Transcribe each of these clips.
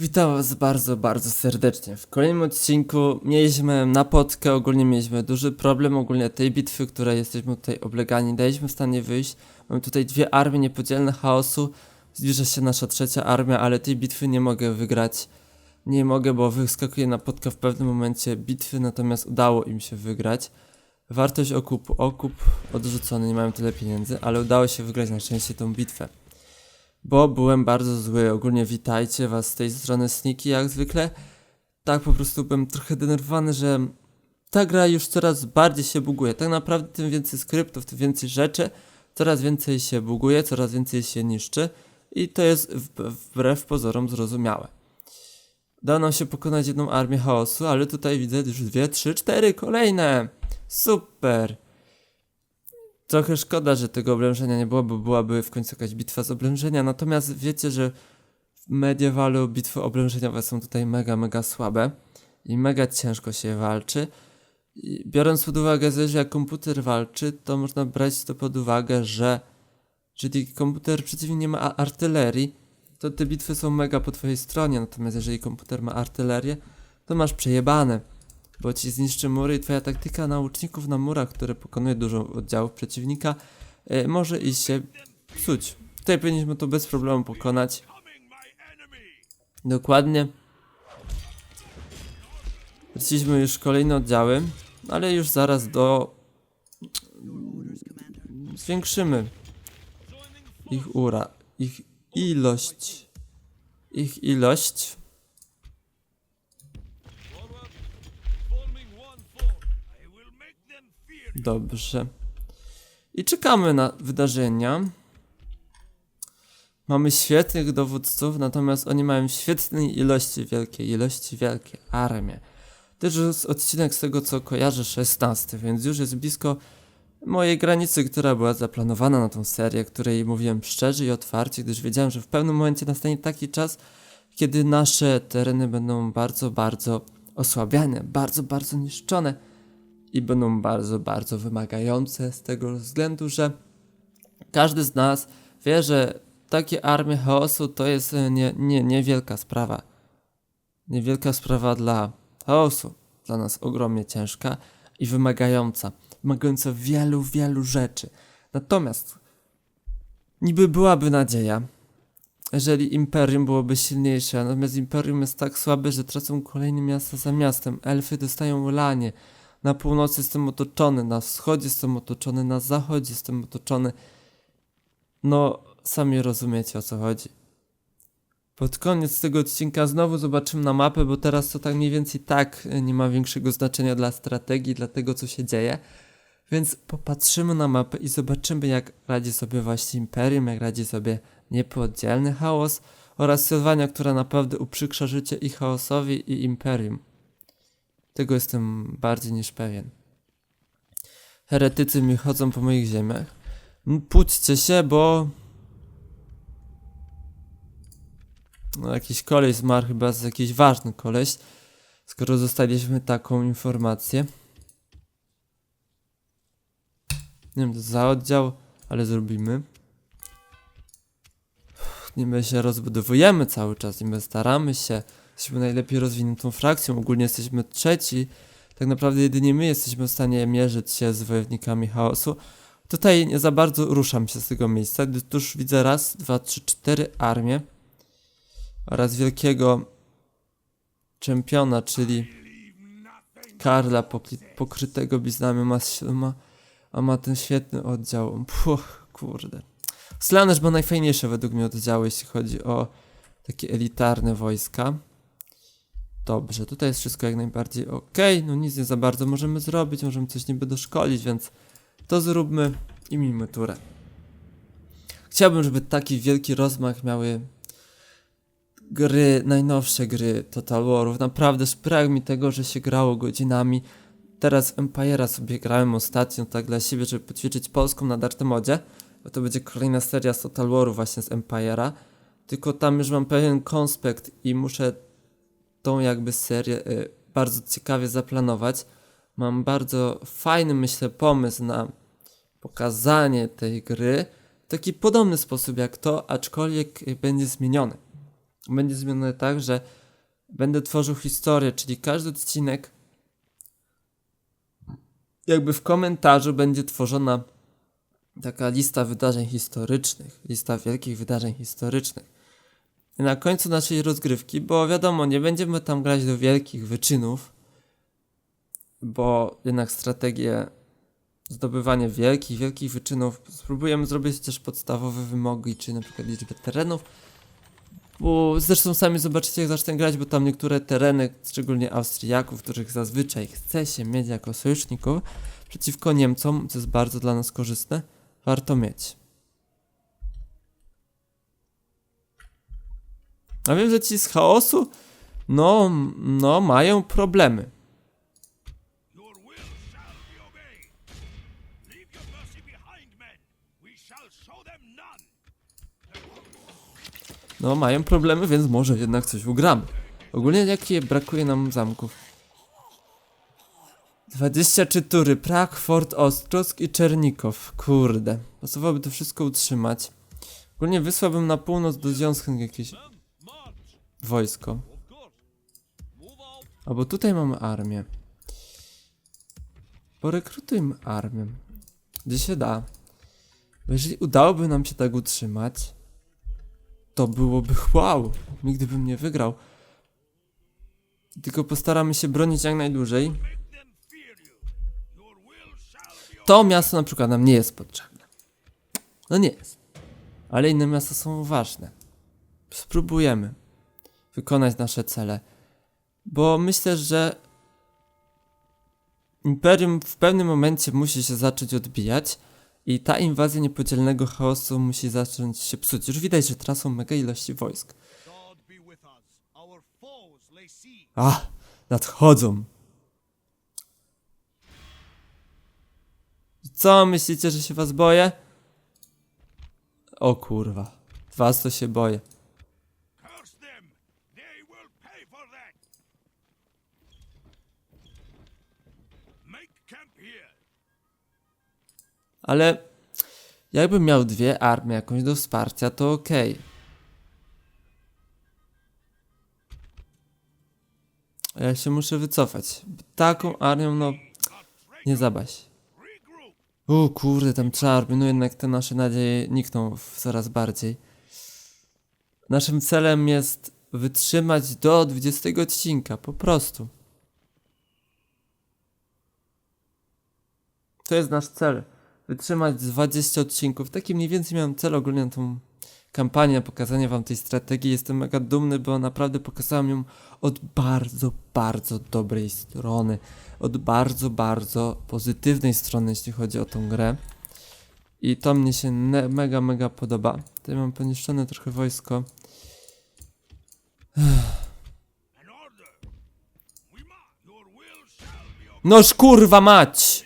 Witam was bardzo, bardzo serdecznie. W kolejnym odcinku mieliśmy napotkę, ogólnie mieliśmy duży problem, ogólnie tej bitwy, której jesteśmy tutaj oblegani, daliśmy w stanie wyjść. Mamy tutaj dwie armie niepodzielne chaosu, zbliża się nasza trzecia armia, ale tej bitwy nie mogę wygrać. Nie mogę, bo wyskakuje napotka w pewnym momencie bitwy, natomiast udało im się wygrać. Wartość okupu, okup odrzucony, nie mają tyle pieniędzy, ale udało się wygrać na szczęście tą bitwę bo byłem bardzo zły. Ogólnie witajcie was z tej strony Sniki jak zwykle. Tak po prostu byłem trochę denerwowany, że ta gra już coraz bardziej się buguje. Tak naprawdę tym więcej skryptów, tym więcej rzeczy, coraz więcej się buguje, coraz więcej się niszczy i to jest wbrew pozorom zrozumiałe. Udało nam się pokonać jedną armię chaosu, ale tutaj widzę już dwie, trzy, cztery kolejne. Super. Trochę szkoda, że tego oblężenia nie było, bo byłaby w końcu jakaś bitwa z oblężenia. Natomiast wiecie, że w Medievalu bitwy oblężeniowe są tutaj mega, mega słabe i mega ciężko się walczy. I biorąc pod uwagę, że jak komputer walczy, to można brać to pod uwagę, że jeżeli komputer przeciwnie nie ma artylerii, to te bitwy są mega po twojej stronie. Natomiast jeżeli komputer ma artylerię, to masz przejebane bo ci zniszczy mury i twoja taktyka nauczników na murach, które pokonuje dużo oddziałów przeciwnika, e, może iść się psuć. Tutaj powinniśmy to bez problemu pokonać. Dokładnie. Wróciliśmy już kolejne oddziały, ale już zaraz do... Zwiększymy ich ura, ich ilość. Ich ilość. Dobrze. I czekamy na wydarzenia. Mamy świetnych dowódców, natomiast oni mają świetnej ilości, wielkiej ilości, wielkie armie. Też jest odcinek z tego, co kojarzę, 16, więc już jest blisko mojej granicy, która była zaplanowana na tą serię, której mówiłem szczerze i otwarcie, gdyż wiedziałem, że w pewnym momencie nastanie taki czas, kiedy nasze tereny będą bardzo, bardzo osłabiane, bardzo, bardzo niszczone i będą bardzo, bardzo wymagające z tego względu, że każdy z nas wie, że takie armie chaosu to jest e, nie, nie, niewielka sprawa. Niewielka sprawa dla chaosu. Dla nas ogromnie ciężka i wymagająca. Wymagająca wielu, wielu rzeczy. Natomiast niby byłaby nadzieja, jeżeli Imperium byłoby silniejsze, natomiast Imperium jest tak słabe, że tracą kolejne miasta za miastem. Elfy dostają lanie. Na północy jestem otoczony, na wschodzie jestem otoczony, na zachodzie jestem otoczony. No, sami rozumiecie o co chodzi. Pod koniec tego odcinka znowu zobaczymy na mapę, bo teraz to tak mniej więcej tak e, nie ma większego znaczenia dla strategii, dla tego co się dzieje. Więc popatrzymy na mapę i zobaczymy jak radzi sobie właśnie Imperium, jak radzi sobie niepodzielny chaos oraz Sylwania, która naprawdę uprzykrza życie i chaosowi i Imperium. Tego jestem bardziej niż pewien. Heretycy mi chodzą po moich ziemiach. Pójdźcie się, bo... No, jakiś koleś zmarł chyba z jakiś ważny koleś. Skoro dostaliśmy taką informację. Nie wiem, to za oddział, ale zrobimy. Niby się rozbudowujemy cały czas, niby staramy się. Jesteśmy najlepiej rozwiniętą frakcją, ogólnie jesteśmy trzeci. Tak naprawdę jedynie my jesteśmy w stanie mierzyć się z wojownikami chaosu. Tutaj nie za bardzo ruszam się z tego miejsca, gdyż widzę raz, dwa, trzy, cztery armie oraz wielkiego czempiona, czyli Karla pokry- pokrytego bliznami, ma, ma, a ma ten świetny oddział. Puch, kurde. Slanesh ma najfajniejsze według mnie oddziały, jeśli chodzi o takie elitarne wojska. Dobrze, tutaj jest wszystko jak najbardziej ok. No nic nie za bardzo możemy zrobić, możemy coś niby doszkolić, więc to zróbmy i mijmy turę. Chciałbym, żeby taki wielki rozmach miały gry, najnowsze gry Total Warów. Naprawdę sprag mi tego, że się grało godzinami. Teraz Empire'a sobie grałem ostatnio tak dla siebie, żeby poćwiczyć polską na Dartemodzie, bo to będzie kolejna seria z Total Warów właśnie z Empire'a. Tylko tam już mam pewien konspekt i muszę tą jakby serię y, bardzo ciekawie zaplanować. Mam bardzo fajny, myślę, pomysł na pokazanie tej gry w taki podobny sposób jak to, aczkolwiek będzie zmieniony. będzie zmienione tak, że będę tworzył historię, czyli każdy odcinek jakby w komentarzu będzie tworzona taka lista wydarzeń historycznych, lista wielkich wydarzeń historycznych. Na końcu naszej rozgrywki, bo wiadomo, nie będziemy tam grać do wielkich wyczynów, bo jednak strategię zdobywanie wielkich, wielkich wyczynów spróbujemy zrobić też podstawowe wymogi, czy na przykład liczbę terenów, bo zresztą sami zobaczycie jak zacznę grać, bo tam niektóre tereny, szczególnie Austriaków, których zazwyczaj chce się mieć jako sojuszników, przeciwko Niemcom, co jest bardzo dla nas korzystne, warto mieć. A wiem, że ci z chaosu, no, no, mają problemy. No, mają problemy, więc może jednak coś ugramy. Ogólnie jakie brakuje nam zamków? 23 tury, Prag, Fort Ostrosk i Czernikow. Kurde, pasowałoby to wszystko utrzymać. Ogólnie wysłałbym na północ do Związku jakieś wojsko. Albo tutaj mamy armię. Porekrutujmy armię. Gdzie się da. Bo jeżeli udałoby nam się tak utrzymać, to byłoby wow. Nigdy bym nie wygrał. Tylko postaramy się bronić jak najdłużej. To miasto na przykład nam nie jest potrzebne. No nie jest. Ale inne miasta są ważne. Spróbujemy wykonać nasze cele. Bo myślę, że Imperium w pewnym momencie musi się zacząć odbijać i ta inwazja niepodzielnego chaosu musi zacząć się psuć. Już widać, że tracą mega ilości wojsk. God be with us. Our foes lay siege. A, nadchodzą. Co myślicie, że się was boję? O kurwa. Was to się boję. Ale jakbym miał dwie armie jakąś do wsparcia, to. A Ja się muszę wycofać. Taką armią, no, nie zabaś. O kurde, tam czarny, no jednak te nasze nadzieje nikną coraz bardziej. Naszym celem jest wytrzymać do 20 odcinka, po prostu. To jest nasz cel. Wytrzymać 20 odcinków. Taki mniej więcej miałem cel ogólnie na tą kampanię, pokazanie wam tej strategii. Jestem mega dumny, bo naprawdę pokazałem ją od bardzo, bardzo dobrej strony. Od bardzo, bardzo pozytywnej strony, jeśli chodzi o tą grę. I to mnie się mega, mega podoba. Tutaj mam poniszczone trochę wojsko. Noż kurwa mać!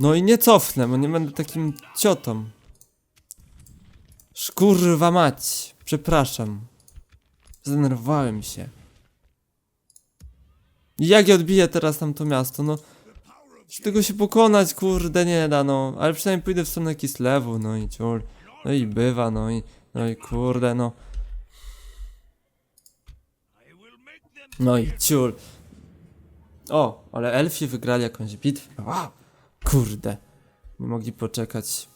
No i nie cofnę, bo nie będę takim ciotą. Szkurwa mać. Przepraszam. Zdenerwowałem się. Jak ja odbiję teraz tamto miasto, no. Tego się pokonać, kurde, nie da, no. Ale przynajmniej pójdę w stronę Kislewu, no i ciul. No i bywa, no i, no i kurde, no. No i ciul. O, ale elfi wygrali jakąś bitwę. Wow. Kurde. Nie mogli poczekać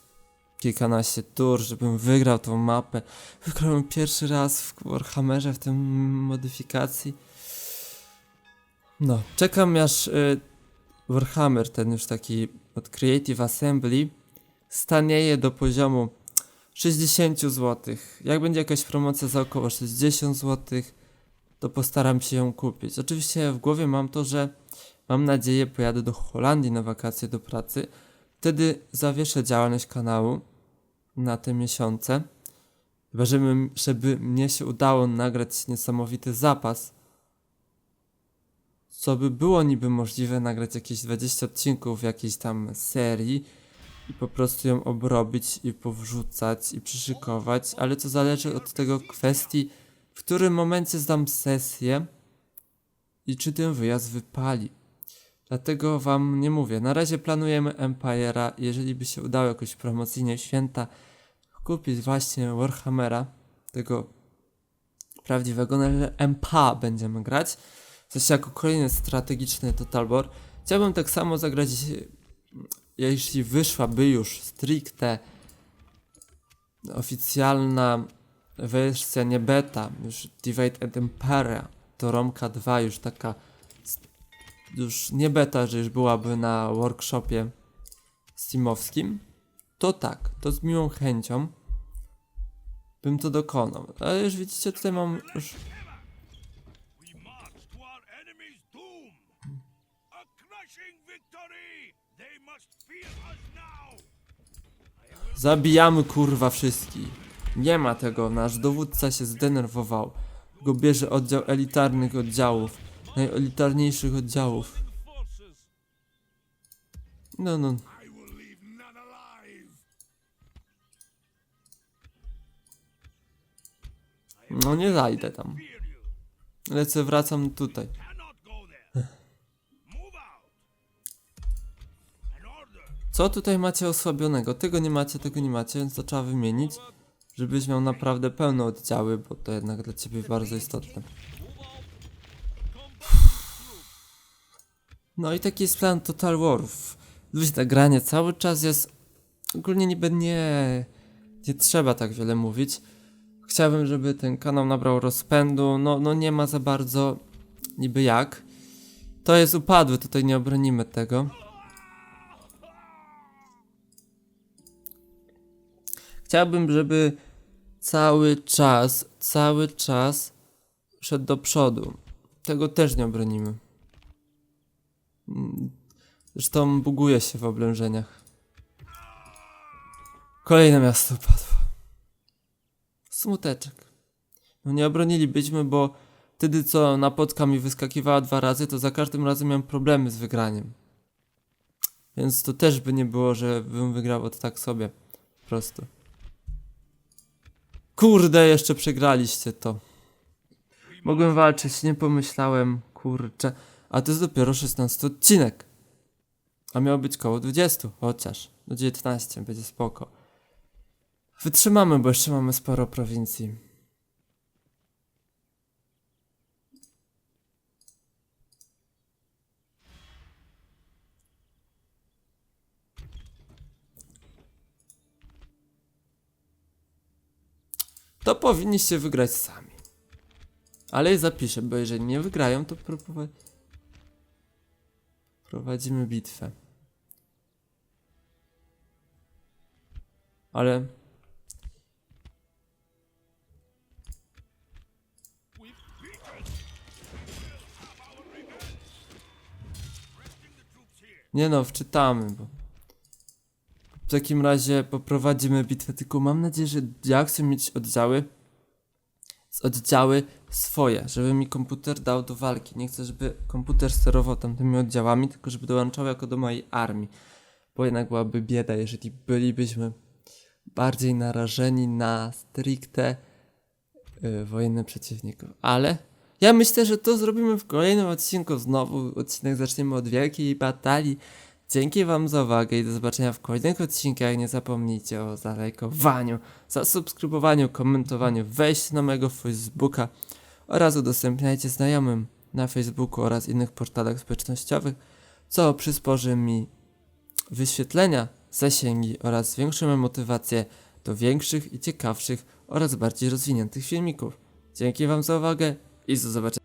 kilkanaście tur, żebym wygrał tą mapę. Wygrałem pierwszy raz w Warhammerze w tym modyfikacji. No, czekam aż y, Warhammer, ten już taki od Creative Assembly, stanieje do poziomu 60 zł. Jak będzie jakaś promocja za około 60 zł, to postaram się ją kupić. Oczywiście w głowie mam to, że mam nadzieję pojadę do Holandii na wakacje do pracy. Wtedy zawieszę działalność kanału na te miesiące. Chyba, żeby, żeby mnie się udało nagrać niesamowity zapas. Co by było niby możliwe nagrać jakieś 20 odcinków jakiejś tam serii i po prostu ją obrobić i powrzucać i przyszykować, ale to zależy od tego kwestii w którym momencie zdam sesję i czy ten wyjazd wypali. Dlatego wam nie mówię. Na razie planujemy Empire'a. Jeżeli by się udało jakoś promocyjnie święta kupić właśnie Warhammera, tego prawdziwego, no ale MPA będziemy grać. Sensie jako kolejny strategiczny Total War. Chciałbym tak samo zagrać, jeśli wyszłaby już stricte oficjalna wersja, nie beta, już Divide and Impera, to Romka 2 już taka już nie beta, że już byłaby na workshopie steamowskim, to tak, to z miłą chęcią bym to dokonał. Ale już widzicie, tutaj mam już! Zabijamy kurwa wszystkich. Nie ma tego, nasz dowódca się zdenerwował. Go bierze oddział elitarnych oddziałów. Najelitarniejszych oddziałów. No, no. No nie zajdę tam. Lecę, wracam tutaj. Co tutaj macie osłabionego? Tego nie macie, tego nie macie, więc to trzeba wymienić. Żebyś miał naprawdę pełne oddziały, bo to jednak dla ciebie bardzo istotne. No i taki jest plan Total Warów. Ludzie, ta granie cały czas jest... Ogólnie niby nie... Nie trzeba tak wiele mówić. Chciałbym, żeby ten kanał nabrał rozpędu. No, no nie ma za bardzo niby jak. To jest upadły, tutaj nie obronimy tego. Chciałbym, żeby cały czas, cały czas szedł do przodu. Tego też nie obronimy. Zresztą buguje się w oblężeniach. Kolejne miasto padło. Smuteczek. No nie obronilibyśmy, bo wtedy co napotka mi wyskakiwała dwa razy, to za każdym razem miałem problemy z wygraniem. Więc to też by nie było, że bym wygrał od tak sobie. Po prostu. Kurde, jeszcze przegraliście to. Mogłem walczyć, nie pomyślałem, kurczę. A to jest dopiero 16 odcinek. A miało być koło 20, chociaż. Do 19 będzie spoko. Wytrzymamy, bo jeszcze mamy sporo prowincji. To powinniście wygrać sami. Ale zapiszę, bo jeżeli nie wygrają, to propo- prowadzimy bitwę. Ale nie no, wczytamy, bo w takim razie poprowadzimy bitwę, tylko mam nadzieję, że ja chcę mieć oddziały oddziały swoje, żeby mi komputer dał do walki. Nie chcę, żeby komputer sterował tamtymi oddziałami, tylko żeby dołączał jako do mojej armii. Bo jednak byłaby bieda, jeżeli bylibyśmy bardziej narażeni na stricte y, wojenne przeciwników. Ale ja myślę, że to zrobimy w kolejnym odcinku. Znowu odcinek zaczniemy od wielkiej batalii. Dzięki Wam za uwagę i do zobaczenia w kolejnych odcinkach. Nie zapomnijcie o zalajkowaniu, zasubskrybowaniu, komentowaniu, wejściu na mojego Facebooka oraz udostępniajcie znajomym na Facebooku oraz innych portalach społecznościowych, co przysporzy mi wyświetlenia, zasięgi oraz zwiększy moją motywację do większych i ciekawszych oraz bardziej rozwiniętych filmików. Dzięki Wam za uwagę i do zobaczenia.